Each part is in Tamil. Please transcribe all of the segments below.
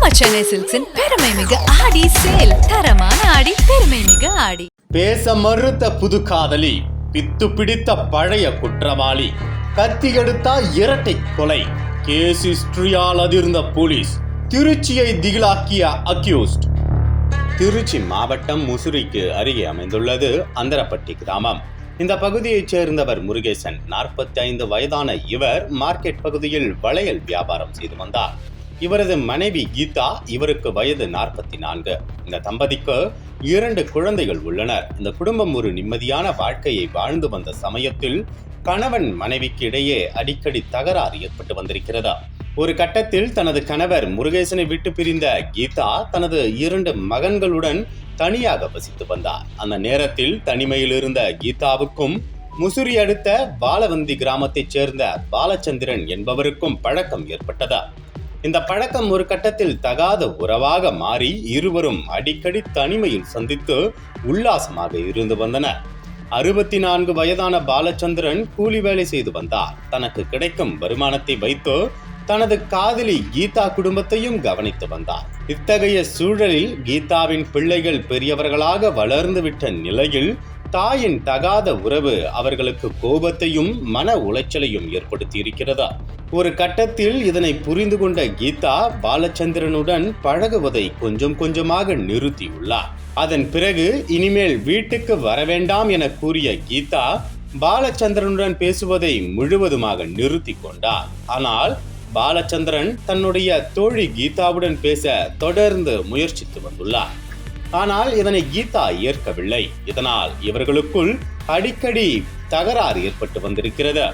நம்ம சென்னை சில்க்ஸின் பெருமை மிக ஆடி சேல் தரமான ஆடி பெருமை மிக ஆடி. பேச மறுத்த புது காதலி பித்து பிடித்த பழைய குற்றவாளி கத்தி எடுத்தா இரட்டை கொலை கேஸ் ஹிஸ்டரியால் அதிர்ந்த போலீஸ் திருச்சியை திகிலாக்கிய அக்யூஸ்ட். திருச்சி மாவட்டம் முசுரிக்கு அருகே அமைந்துள்ளது அந்தரப்பட்டி கிராமம். இந்த பகுதியைச் சேர்ந்தவர் முருகேசன் 45 ஐந்து வயதான இவர் மார்க்கெட் பகுதியில் வளையல் வியாபாரம் செய்து வந்தார். இவரது மனைவி கீதா இவருக்கு வயது நாற்பத்தி நான்கு இந்த தம்பதிக்கு இரண்டு குழந்தைகள் உள்ளனர். இந்த குடும்பம் ஒரு நிம்மதியான வாழ்க்கையை வாழ்ந்து வந்த சமயத்தில் கணவன் மனைவிக்கு இடையே அடிக்கடி தகராறு ஏற்பட்டு வந்திருக்கிறதா? ஒரு கட்டத்தில் தனது கணவர் முருகேசனை விட்டு பிரிந்த கீதா தனது இரண்டு மகன்களுடன் தனியாக வசித்து வந்தார். அந்த நேரத்தில் தனிமையில் இருந்த கீதாவுக்கும் முசிறி அடுத்த பாலவந்தி கிராமத்தைச் சேர்ந்த பாலச்சந்திரன் என்பவருக்கும் பழக்கம் ஏற்பட்டதா? இந்த பழக்கம் ஒரு கட்டத்தில் தகாத உறவாக மாறி இருவரும் அடிக்கடி தனிமையில் சந்தித்து உல்லாசமாக இருந்து வந்தனர் அறுபத்தி நான்கு வயதான பாலச்சந்திரன் கூலி வேலை செய்து வந்தார். தனக்கு கிடைக்கும் வருமானத்தை வைத்து தனது காதலி கீதா குடும்பத்தையும் கவனித்து வந்தார். இத்தகைய சூழலில் கீதாவின் பிள்ளைகள் பெரியவர்களாக வளர்ந்து விட்ட நிலையில் தாயின் தகாத உறவு அவர்களுக்கு கோபத்தையும் மன உளைச்சலையும் ஏற்படுத்தி இருக்கிறதா ஒரு கட்டத்தில் இதனை புரிந்து கொண்ட கீதா பாலச்சந்திரனுடன் பழகுவதை கொஞ்சம் கொஞ்சமாக நிறுத்தியுள்ளார். அதன் பிறகு இனிமேல் வீட்டுக்கு வரவேண்டாம் என கூறிய கீதா பாலச்சந்திரனுடன் பேசுவதை முழுவதுமாக நிறுத்தி கொண்டார். ஆனால் பாலச்சந்திரன் தன்னுடைய தோழி கீதாவுடன் பேச தொடர்ந்து முயற்சித்து வந்துள்ளார். ஆனால் இதனை கீதா ஏற்கவில்லை. இதனால் இவர்களுக்குள் அடிக்கடி தகராறு ஏற்பட்டு வந்திருக்கிறது.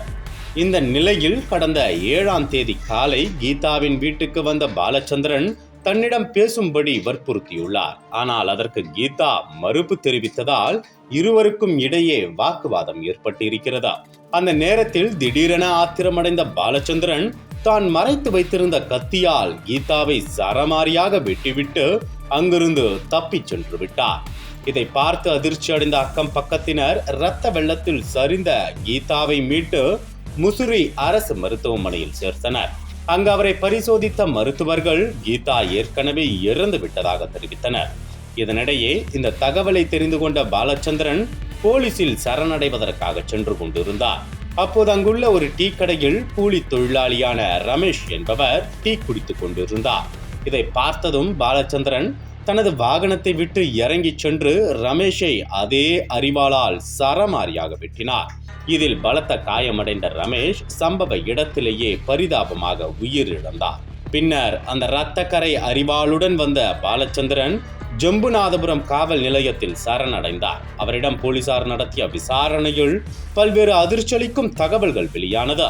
இந்த நிலையில் கடந்த ஏழாம் தேதி காலை கீதாவின் வீட்டுக்கு வந்த பாலச்சந்திரன் தன்னிடம் பேசும்படி வற்புறுத்தியுள்ளார். ஆனால் அதற்கு கீதா மறுப்பு தெரிவித்ததால் இருவருக்கும் இடையே வாக்குவாதம் ஏற்பட்டு இருக்கிறதா அந்த நேரத்தில் திடீரென ஆத்திரமடைந்த பாலச்சந்திரன் தான் மறைத்து வைத்திருந்த கத்தியால் கீதாவை சரமாரியாக வெட்டிவிட்டு அங்கிருந்து தப்பிச் சென்று விட்டார். இதை பார்த்து அதிர்ச்சி அடைந்த அக்கம் பக்கத்தினர் இரத்த வெள்ளத்தில் சரிந்த கீதாவை மீட்டு முசிறி அரசு மருத்துவமனையில் சேர்த்தனர். அங்கு அவரை பரிசோதித்த மருத்துவர்கள் கீதா ஏற்கனவே இறந்து விட்டதாக தெரிவித்தனர். இதனிடையே இந்த தகவலை தெரிந்து கொண்ட பாலச்சந்திரன் போலீசில் சரணடைவதற்காக சென்று கொண்டிருந்தார். அப்போது அங்குள்ள ஒரு டீ கடையில் கூலி தொழிலாளியான ரமேஷ் என்பவர் டீ குடித்துக் கொண்டிருந்தார். இதை பார்த்ததும் பாலச்சந்திரன் தனது வாகனத்தை விட்டு இறங்கிச் சென்று ரமேஷை அதே அறிவாளால் சரமாரியாக வெட்டினார். இதில் பலத்த காயமடைந்த ரமேஷ் சம்பவ இடத்திலேயே பரிதாபமாக உயிரிழந்தார். பின்னர் அந்த இரத்தக்கரை அறிவாளுடன் வந்த பாலச்சந்திரன் ஜம்புநாதபுரம் காவல் நிலையத்தில் சரணடைந்தார். அவரிடம் போலீசார் நடத்திய விசாரணையில் பல்வேறு அதிர்ச்சியளிக்கும் தகவல்கள் வெளியானது.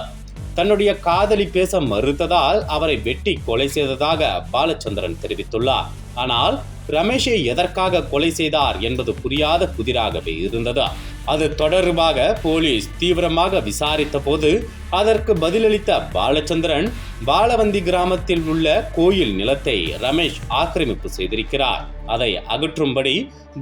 தன்னுடைய காதலி பேச மறுத்ததால் அவரை வெட்டி கொலை செய்ததாக பாலச்சந்திரன் தெரிவித்துள்ளார். ஆனால் ரமேஷை எதற்காக கொலை செய்தார் என்பது புரியாத புதிராகவே இருந்தது. அது தொடர்பாக போலீஸ் தீவிரமாக விசாரித்த போது அதற்கு பதிலளித்த பாலச்சந்திரன் பாலவந்தி கிராமத்தில் உள்ள கோயில் நிலத்தை ரமேஷ் ஆக்கிரமிப்பு செய்திருக்கிறார். அதை அகற்றும்படி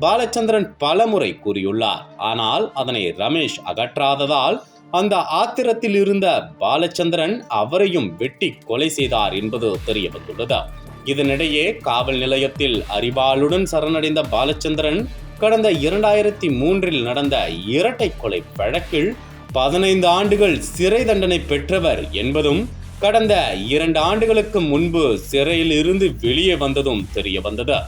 பாலச்சந்திரன் பலமுறை கூறியுள்ளார். ஆனால் அதனை ரமேஷ் அகற்றாததால் அந்த ஆத்திரத்தில் இருந்த பாலச்சந்திரன் அவரையும் வெட்டி கொலை செய்தார் என்பது தெரிய வந்துள்ளது இதனிடையே காவல் நிலையத்தில் அறிவாளுடன் சரணடைந்த பாலச்சந்திரன் கடந்த இரண்டாயிரத்தி மூன்றில் நடந்த இரட்டை கொலை வழக்கில் பதினைந்து ஆண்டுகள் சிறை தண்டனை பெற்றவர் என்பதும் கடந்த இரண்டு ஆண்டுகளுக்கு முன்பு சிறையில் இருந்து வெளியே வந்ததும் தெரிய வந்தது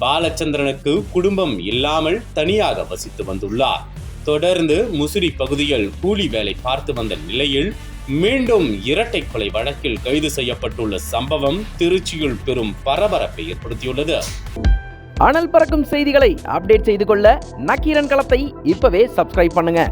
பாலச்சந்திரனுக்கு குடும்பம் இல்லாமல் தனியாக வசித்து வந்துள்ளார். தொடர்ந்து முசிறி பகுதியில் கூலி வேலை பார்த்து வந்த நிலையில் மீண்டும் இரட்டை கொலை வழக்கில் கைது செய்யப்பட்டுள்ள சம்பவம் திருச்சியில் பெரும் பரபரப்பை ஏற்படுத்தியுள்ளது. அனல் பறக்கும் செய்திகளை அப்டேட் செய்து கொள்ள நக்கீரன் களத்தை இப்பவே சப்ஸ்கிரைப் பண்ணுங்க.